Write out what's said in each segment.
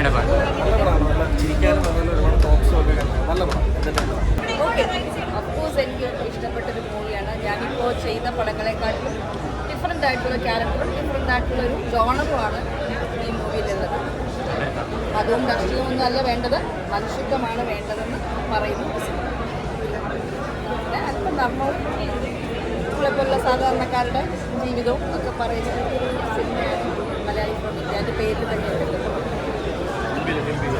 എങ്ങനെയുണ്ട് പാട്ട്. നല്ല പടമാണ് നല്ല ചിരിക്കാനും അതുപോലെ ഒരുപാട് ടോക്സും ഒക്കെ കണ്ടു നല്ല പടം എന്റർടൈൻമെന്റ് ഓക്കെ അഫ്കോഴ്സ് എനിക്ക് ഇഷ്ടപ്പെട്ട ഒരു മൂവിയാണ്. ഞാനിപ്പോൾ ചെയ്ത പടങ്ങളെക്കാട്ടിലും ഡിഫറെന്റ് ആയിട്ടുള്ള ക്യാരക്ടറും ഡിഫറെന്റ് ആയിട്ടുള്ള ഒരു ജോണറുമാണ് ഈ മൂവിയിലുള്ളത്. അതും രാഷ്ട്രീയമൊന്നും അല്ല വേണ്ടത്. മനുഷ്യത്വമാണ് വേണ്ടതെന്ന് പറയുന്നു. പിന്നെ അതിപ്പോൾ നമ്മൾ നമ്മളെപ്പോലുള്ള സാധാരണക്കാരുടെ ജീവിതവും ഒക്കെ പറയുന്ന സിനിമയാണ്. മലയാളി അതിന്റെ പേരിൽ തന്നെ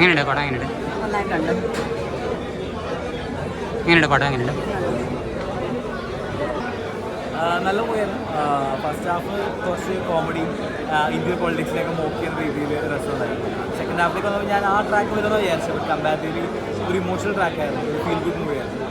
എങ്ങനെയുണ്ട് പടം എങ്ങനെയുണ്ട്? എങ്ങനെയുണ്ട് പടം എങ്ങനെയുണ്ട്? നല്ല മൂവിയായിരുന്നു. ഫസ്റ്റ് ഹാഫ് കുറച്ച് കോമഡി ഇന്ത്യൻ പൊളിറ്റിക്സിലേക്ക് മോക്ക് ചെയ്യുന്ന രീതിയിൽ രസമുണ്ടായിരുന്നു. സെക്കൻഡ് ഹാഫിലേക്ക് വന്നപ്പോൾ ഞാൻ ആ ട്രാക്ക് വരുന്നത് വിചാരിച്ചു ബട്ട് കമ്പാരിറ്റീവ്ലി ഒരു ഇമോഷണൽ ട്രാക്കായിരുന്നു ഒരു ഫീൽ ഗുഡ് മൂവിയായിരുന്നു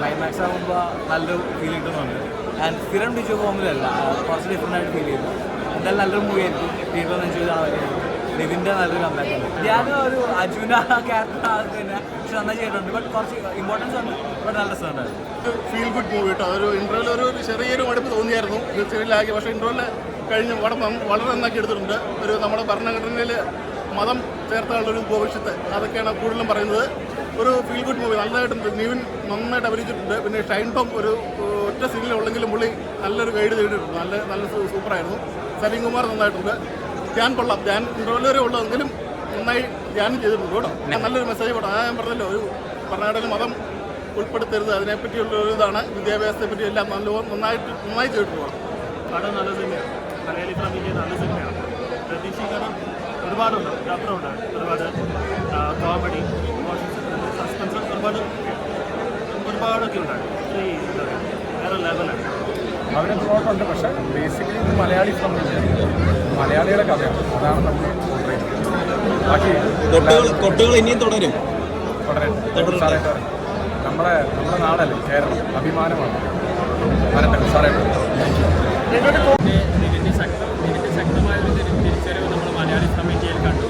ക്ലൈമാക്സ് ആകുമ്പോൾ നല്ലൊരു ഫീൽ കിട്ടുന്നുണ്ട്. ആൻഡ് സ്ഥിരം ഡിജോ ഫോമിലല്ല കുറച്ച് ഡിഫറെന്റ് ആയിട്ട് ഫീൽ ചെയ്തു എന്തായാലും നല്ലൊരു മൂവിയായിരുന്നു തിയേറ്ററിൽ എൻജോയ് ചെയ്യാൻ പറ്റിയത് നിവിന്റെ നല്ലൊരു കമ്പാക്ക് ഞാൻ ഒരു അജുന ക്യാരക്ടർ തന്നെ പക്ഷെ നന്നായി ചെയ്തിട്ടുണ്ട്. ബട്ട് കുറച്ച് ഇമ്പോർട്ടൻസ് ഉണ്ട്. ബട്ട് നല്ല രസമുണ്ടായിരുന്നു ഫീൽ ഗുഡ് മൂവി കേട്ടോ ഒരു ഇന്റർവെൽ ഒരു ചെറിയൊരു മടുപ്പ് തോന്നിയായിരുന്നു. ചെറിയിലാക്കി പക്ഷേ ഇന്റർവെൽ കഴിഞ്ഞ് നന്ന- വളരെ നന്നാക്കി എടുത്തിട്ടുണ്ട്. ഒരു നമ്മുടെ ഭരണഘടനയിൽ മതം ചേർത്താനുള്ള ഒരു ഭവിഷ്യത്ത്. അതൊക്കെയാണ് കൂടുതലും പറയുന്നത്. ഒരു ഫീൽ ഗുഡ് മൂവി നല്ലതായിട്ടുണ്ട് നീവിൻ നന്നായിട്ട് അഭിനയിച്ചിട്ടുണ്ട്. പിന്നെ ഷൈൻ ടോം ഒരു ഒറ്റ സീനിലുള്ളെങ്കിലും പുള്ളി നല്ലൊരു ഗൈഡ് ചെയ്തിട്ടുണ്ട്. നല്ല നല്ല സൂപ്പറായിരുന്നു. സലീം കുമാർ നന്നായിട്ടുണ്ട്. ധ്യാൻ കൊള്ളാം. ധ്യാൻ കൊണ്ടുവരെ വരെ ഉള്ളതെങ്കിലും നന്നായി ധ്യാനം ചെയ്തിട്ടുണ്ട് കേട്ടോ. നല്ലൊരു മെസ്സേജ് കൂടെ ഞാൻ പറഞ്ഞല്ലോ ഒരു കർണാടക മതം ഉൾപ്പെടുത്തരുത്. അതിനെപ്പറ്റിയുള്ള ഒരു ഇതാണ് വിദ്യാഭ്യാസത്തെ പറ്റി എല്ലാം നല്ല നന്നായിട്ട് നന്നായി ചെയ്തിട്ട് പോകണം. പടം നല്ല സിനിമയാണ്. മലയാളി ഇന്ത്യ നല്ല സിനിമയാണ്. പ്രതീക്ഷിക്കണം ഒരുപാടുണ്ട്. യാത്രയുണ്ട്. ഒരുപാട് കോമഡി സസ്പെൻസ് ഒരുപാട് ഒരുപാടൊക്കെ ഉണ്ടായിരുന്നു വേറെ ലെവലാണ് അവരെ ത്രോട്ടുണ്ട് പക്ഷേ ബേസിക്കലി ഇത് മലയാളി ഫ്രം മലയാളിയുടെ കഥയാണ് അതാണ് നമ്മൾ ബാക്കി കൊട്ടുകൾ കൊട്ടുകൾ ഇനിയും തുടരും. തുടരട്ടെ നമ്മുടെ നമ്മുടെ നാടല്ലേ? കേരളം. അഭിമാനമാണ്. വരട്ടെ സാറേ. ശക്തമായ ഒരു തിരി- തിരിച്ചറിവ് നമ്മൾ മലയാളി കമ്മിറ്റിയിൽ കണ്ടു.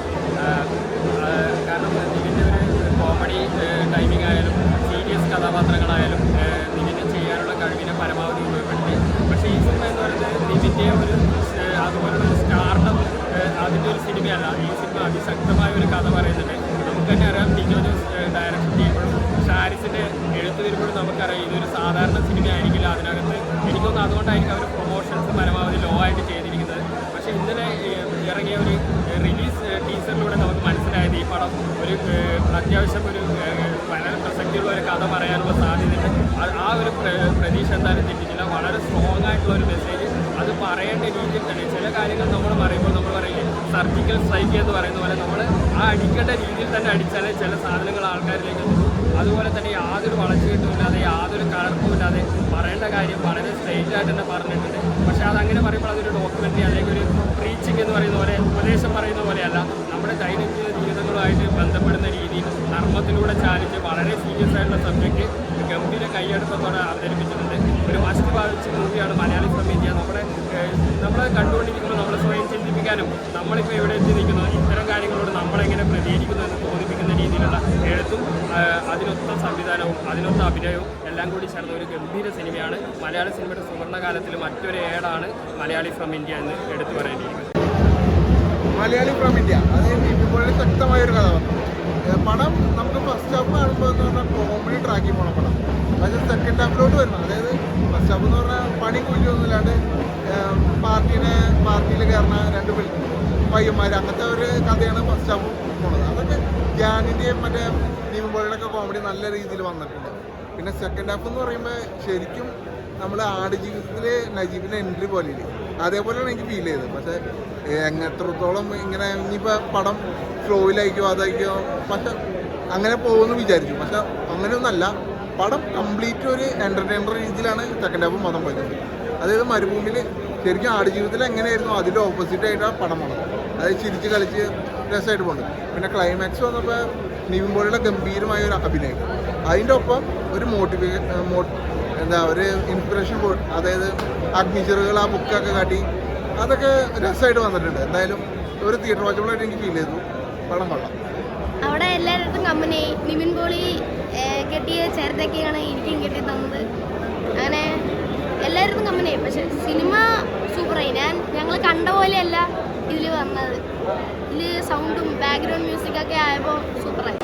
ഒരു സിനിമയല്ല. ഈ സിനിമ അതിശക്തമായ ഒരു കഥ പറയുന്നുണ്ട്. നമുക്ക് തന്നെ അറിയാം ടിജോ ജോസ് ഡയറക്ഷൻ ചെയ്യുമ്പോഴും ഷാരിസിന്റെ എഴുത്ത് വരുമ്പോഴും നമുക്കറിയാം ഇതൊരു സാധാരണ സിനിമ ആയിരിക്കില്ല അതിനകത്ത് എനിക്കൊന്നും അതുകൊണ്ടായിരിക്കും അവർ പ്രൊമോഷൻസ് പരമാവധി ലോ ആയിട്ട് ചെയ്തിരിക്കുന്നത്. പക്ഷേ ഇന്നലെ ഇറങ്ങിയ ഒരു റിലീസ് ടീച്ചറിലൂടെ നമുക്ക് മനസ്സിലായത് ഈ പടം ഒരു അത്യാവശ്യം ഒരു വളരെ പ്രസക്തിയുള്ള ഒരു കഥ പറയാനുള്ള സാധ്യതയുണ്ട്. ആ ഒരു പ്ര- പ്രതീക്ഷ എന്തായാലും തെറ്റിച്ചില്ല വളരെ സ്ട്രോങ് ആയിട്ടുള്ള ഒരു മെസ്സേജ് അത് പറയേണ്ട രീതിയിൽ തന്നെ ചില കാര്യങ്ങൾ നമ്മൾ പറയുമ്പോൾ നമ്മൾ പറയില്ലേ? സർജിക്കൽ സ്ട്രൈക്ക് എന്ന് പറയുന്ന പോലെ നമ്മൾ ആ അടിക്കേണ്ട രീതിയിൽ തന്നെ അടിച്ചാലേ ചില സാധനങ്ങൾ ആൾക്കാരിലേക്ക് എത്തും അതുപോലെ തന്നെ യാതൊരു വളച്ചുകെട്ടുമില്ലാതെ യാതൊരു കളർപ്പുമില്ലാതെ പറയേണ്ട കാര്യം വളരെ സ്ട്രെയിറ്റ് ആയിട്ട് തന്നെ പറഞ്ഞിട്ടുണ്ട്. പക്ഷേ അതങ്ങനെ പറയുമ്പോൾ അതൊരു ഡോക്യുമെന്ററി അല്ലെങ്കിൽ ഒരു പ്രീച്ചിങ് എന്ന് പറയുന്ന പോലെ ഉപദേശം പറയുന്ന പോലെയല്ല. നമ്മുടെ ദൈനംദിന ജീവിതങ്ങളുമായിട്ട് ബന്ധപ്പെടുന്ന രീതിയിൽ നർമ്മത്തിലൂടെ ചാലിച്ച് വളരെ സീരിയസ് ആയിട്ടുള്ള സബ്ജക്റ്റ് ഗംഭീര കൈയെടുപ്പത്തോടെ അവതരിപ്പിച്ചിട്ടുണ്ട്. മസ്റ്റ് ബാധിച്ച മൂവിയാണ് മലയാളി ഫ്രം ഇന്ത്യ. നമ്മുടെ നമ്മൾ കണ്ടുകൊണ്ടിരിക്കുമ്പോൾ നമ്മൾ സ്വയം ചിന്തിപ്പിക്കാനും നമ്മളിപ്പോൾ എവിടെ എത്തി നിൽക്കുന്നത് ഇത്തരം കാര്യങ്ങളോട് നമ്മളെങ്ങനെ പ്രതികരിക്കുന്നു എന്ന് തോന്നിപ്പിക്കുന്ന രീതിയിലുള്ള എഴുത്തും അതിനൊത്ത സംവിധാനവും അതിനൊത്ത അഭിനയവും എല്ലാം കൂടി ചേർന്ന ഒരു ഗംഭീര സിനിമയാണ് മലയാള സിനിമയുടെ സുവർണകാലത്തിൽ മറ്റൊരു ഏടാണ് മലയാളി ഫ്രം ഇന്ത്യ എന്ന് എടുത്തു പറയേണ്ടിയിരിക്കുന്നത് മലയാളി ഫ്രം ഇന്ത്യ. അത് ഇതുപോലെ ശക്തമായ ഒരു കഥാപാത്രം പടം നമുക്ക് ഫസ്റ്റ് ഹാഫ് കാണുമ്പോൾ എന്ന് പറഞ്ഞാൽ കോമഡി ട്രാക്കിൽ പോണ പടം. പക്ഷേ സെക്കൻഡ് ഹാഫിലോട്ട് വരണം. അതായത് ഹാഫ് എന്ന് പറഞ്ഞാൽ പണി കൂലിയൊന്നുമില്ലാണ്ട് പാർട്ടീനെ പാർട്ടിയിൽ കയറുന്ന രണ്ട് പയ്യന്മാർ അങ്ങനത്തെ ഒരു കഥയാണ് ഹാഫ് പോണത്. അതൊക്കെ ധ്യാനിന്റെയും മറ്റേ നീമ്പുമ്പോഴൊക്കെ കോമഡി നല്ല രീതിയിൽ വന്നിട്ടുണ്ട്. പിന്നെ സെക്കൻഡ് ഹാഫ് എന്ന് പറയുമ്പോൾ ശരിക്കും നമ്മൾ ആടുജീവിതത്തിൽ നജീബിന്റെ എൻട്രി പോലെയില്ലേ? അതേപോലെയാണ് എനിക്ക് ഫീൽ ചെയ്തത്. പക്ഷേ എങ്ങത്രത്തോളം ഇങ്ങനെ ഇനിയിപ്പോൾ പടം ഫ്ലോയിലായിക്കോ അതായിരിക്കോ പക്ഷെ അങ്ങനെ പോകുമെന്ന് വിചാരിച്ചു. പക്ഷെ അങ്ങനെയൊന്നല്ല. പടം കംപ്ലീറ്റ് ഒരു എന്റർടൈനർ രീതിയിലാണ് സെക്കൻഡ് ഹാഫ് മതം പോയത്. അതായത് മരുഭൂമിയിൽ ശരിക്കും ആടുജീവിതത്തിൽ എങ്ങനെയായിരുന്നു അതിന്റെ ഓപ്പോസിറ്റ് പടം വന്നത്? അതായത് ചിരിച്ച് കളിച്ച് രസമായിട്ട് പോകുന്നുണ്ട് പിന്നെ ക്ലൈമാക്സ് വന്നപ്പോൾ നിവിൻ പോലെയുള്ള ഗംഭീരമായ ഒരു അഭിനയം. അതിന്റെ ഒപ്പം ഒരു മോട്ടിവേ എന്താ ഒരു ഇൻസ്പിറേഷൻ അതായത് അഗ്നിച്ചറുകൾ ആ ബുക്കൊക്കെ കാട്ടി അതൊക്കെ രസമായിട്ട് വന്നിട്ടുണ്ട്. എന്തായാലും ഒരു തിയേറ്റർ വാച്ചബിളായിട്ട് എനിക്ക് ഫീൽ ചെയ്തു. പടം കൊള്ളാം. കമ്പനി നിവിൻ പോളി കെട്ടിയ ചേർത്തൊക്കെയാണ് എനിക്കും കെട്ടി തന്നത്. അങ്ങനെ എല്ലാവരും കമ്പനി പക്ഷെ സിനിമ സൂപ്പറായി. ഞാൻ ഞങ്ങൾ കണ്ട പോലെയല്ല ഇതിൽ വന്നത്. ഇതിൽ സൗണ്ടും ബാക്ക്ഗ്രൗണ്ട് മ്യൂസിക്കൊക്കെ ആയപ്പോൾ സൂപ്പറായി.